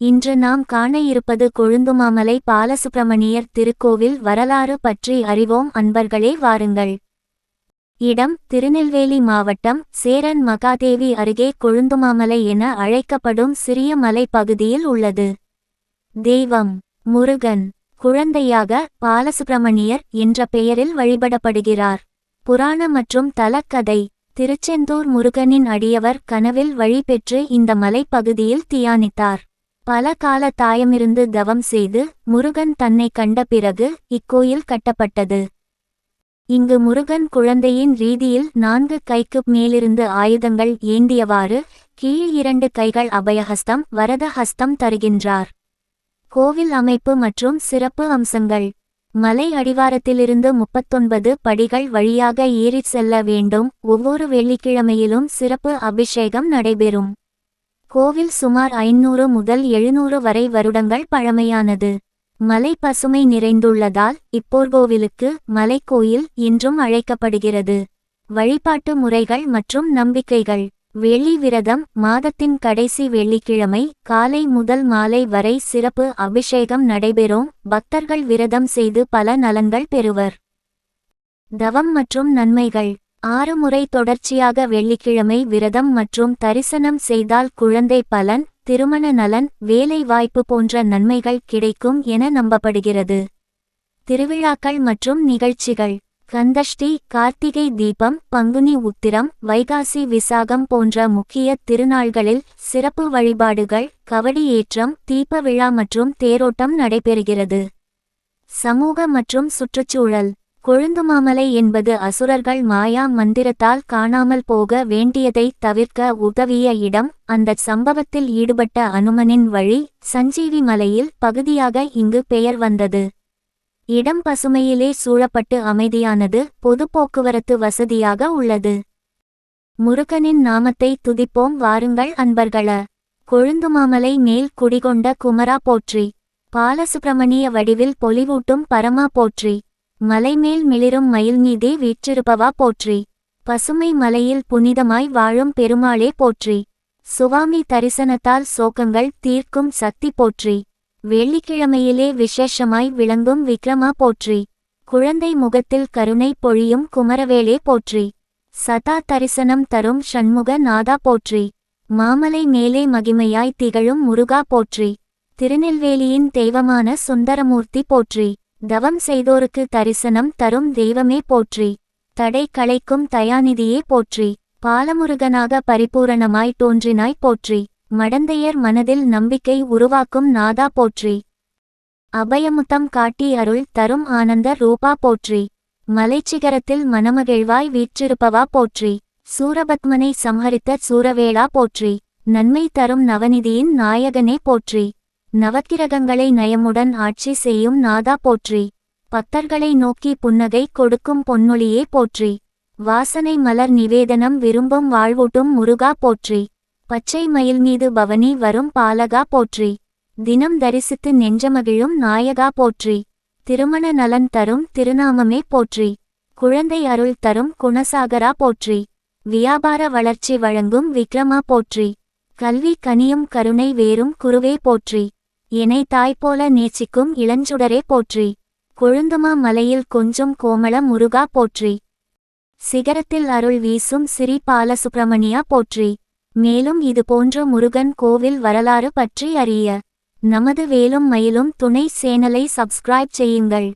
இன்று நாம் காண இருப்பது கொழுந்துமாமலை பாலசுப்பிரமணியர் திருக்கோவில் வரலாறு பற்றி அறிவோம் அன்பர்களே வாருங்கள். இடம் திருநெல்வேலி மாவட்டம் சேரன் மகாதேவி அருகே கொழுந்துமாமலை என அழைக்கப்படும் சிறிய மலைப்பகுதியில் உள்ளது. தெய்வம் முருகன் குழந்தையாக பாலசுப்பிரமணியர் என்ற பெயரில் வழிபடப்படுகிறார். புராண மற்றும் தலக்கதை திருச்செந்தூர் முருகனின் அடியவர் கனவில் வழி பெற்று இந்த மலைப்பகுதியில் தியானித்தார். பல கால தாயமிருந்து தவம் செய்து முருகன் தன்னை கண்ட பிறகு இக்கோயில் கட்டப்பட்டது. இங்கு முருகன் குழந்தையின் ரீதியில் நான்கு கைக்கு மேலிருந்து ஆயுதங்கள் ஏந்தியவாறு கீழ் இரண்டு கைகள் அபயஹஸ்தம் வரதஹஸ்தம் தருகின்றார். கோவில் அமைப்பு மற்றும் சிறப்பு அம்சங்கள். மலை அடிவாரத்திலிருந்து முப்பத்தொன்பது படிகள் வழியாக ஏறிச் செல்ல வேண்டும். ஒவ்வொரு வெள்ளிக்கிழமையிலும் சிறப்பு அபிஷேகம் நடைபெறும். கோவில் சுமார் ஐநூறு முதல் எழுநூறு வரை வருடங்கள் பழமையானது. மலை பசுமை நிறைந்துள்ளதால் இப்போர்கோவிலுக்கு மலைக்கோயில் என்றும் அழைக்கப்படுகிறது. வழிபாட்டு முறைகள் மற்றும் நம்பிக்கைகள். வெள்ளி விரதம் மாதத்தின் கடைசி வெள்ளிக்கிழமை காலை முதல் மாலை வரை சிறப்பு அபிஷேகம் நடைபெறும். பக்தர்கள் விரதம் செய்து பல நலன்கள் பெறுவர். தவம் மற்றும் நன்மைகள். ஆறு முறை தொடர்ச்சியாக வெள்ளிக்கிழமை விரதம் மற்றும் தரிசனம் செய்தால் குழந்தை பலன் திருமண நலன் வேலை வாய்ப்பு போன்ற நன்மைகள் கிடைக்கும் என நம்பப்படுகிறது. திருவிழாக்கள் மற்றும் நிகழ்ச்சிகள். கந்தஷ்டி கார்த்திகை தீபம் பங்குனி உத்திரம் வைகாசி விசாகம் போன்ற முக்கிய திருநாள்களில் சிறப்பு வழிபாடுகள் கவடி ஏற்றம் தீப விழா மற்றும் தேரோட்டம் நடைபெறுகிறது. சமூக மற்றும் சுற்றுச்சூழல். கொழுந்துமாமலை என்பது அசுரர்கள் மாயா மந்திரத்தால் காணாமல் போக வேண்டியதை தவிர்க்க உதவிய இடம். அந்த சம்பவத்தில் ஈடுபட்ட அனுமனின் வழி சஞ்சீவி மலையில் பகுதியாக இங்கு பெயர் வந்தது. இடம் பசுமையிலே சூழப்பட்டு அமைதியானது பொது போக்குவரத்து வசதியாக உள்ளது. முருகனின் நாமத்தை துதிப்போம் வாருங்கள் அன்பர்கள. கொழுந்துமாமலை மேல் குடிகொண்ட குமரா போற்றி. பாலசுப்பிரமணிய வடிவில் பொலிவூட்டும் பரமா போற்றி. மலைமேல் மிளிரும் மயில் மீதே வீற்றிருப்பவா போற்றி. பசுமை மலையில் புனிதமாய் வாழும் பெருமாளே போற்றி. சுவாமி தரிசனத்தால் சோகங்கள் தீர்க்கும் சக்தி போற்றி. வெள்ளிக்கிழமையிலே விசேஷமாய் விளங்கும் விக்ரமா போற்றி. குழந்தை முகத்தில் கருணை பொழியும் குமரவேலே போற்றி. சதா தரிசனம் தரும் ஷண்முக நாதா போற்றி. மாமலை மேலே மகிமையாய் திகழும் முருகா போற்றி. திருநெல்வேலியின் தெய்வமான சுந்தரமூர்த்தி போற்றி. தவம் செய்தோருக்கு தரிசனம் தரும் தெய்வமே போற்றி. தடை களைக்கும் தயாநிதியே போற்றி. பாலமுருகனாக பரிபூரணமாய் தோன்றினாய் போற்றி. மடந்தையர் மனதில் நம்பிக்கை உருவாக்கும் நாதா போற்றி. அபயமுத்தம் காட்டி அருள் தரும் ஆனந்த ரூபா போற்றி. மலைச்சிகரத்தில் மனமகிழ்வாய் வீற்றிருப்பவா போற்றி. சூரபத்மனை சம்ஹரித்த சூரவேளா போற்றி. நன்மை தரும் நவநிதியின் நாயகனே போற்றி. நவக்கிரகங்களை நயமுடன் ஆட்சி செய்யும் நாதா போற்றி. பக்தர்களை நோக்கி புன்னகை கொடுக்கும் பொன்னொழியே போற்றி. வாசனை மலர் நிவேதனம் விரும்பும் வாழ்வூட்டும் முருகா போற்றி. பச்சை மயில் மீது பவனி வரும் பாலகா போற்றி. தினம் தரிசித்து நெஞ்சமகிழும் நாயகா போற்றி. திருமண நலன் தரும் திருநாமமே போற்றி. குழந்தை அருள் தரும் குணசாகரா போற்றி. வியாபார வளர்ச்சி வழங்கும் விக்ரமா போற்றி. கல்வி கனியும் கருணை வேறும் குருவே போற்றி. என்னை தாய்போல நேசிக்கும் இளஞ்சுடரே போற்றி. கொழுந்துமா மலையில் கொஞ்சம் கோமள முருகா போற்றி. சிகரத்தில் அருள் வீசும் சிறி பாலசுப்பிரமணியா போற்றி. மேலும் இது போன்ற முருகன் கோவில் வரலாறு பற்றி அறிய. நமது வேலும் மயிலும் துணை சேனலை சப்ஸ்கிரைப் செய்யுங்கள்.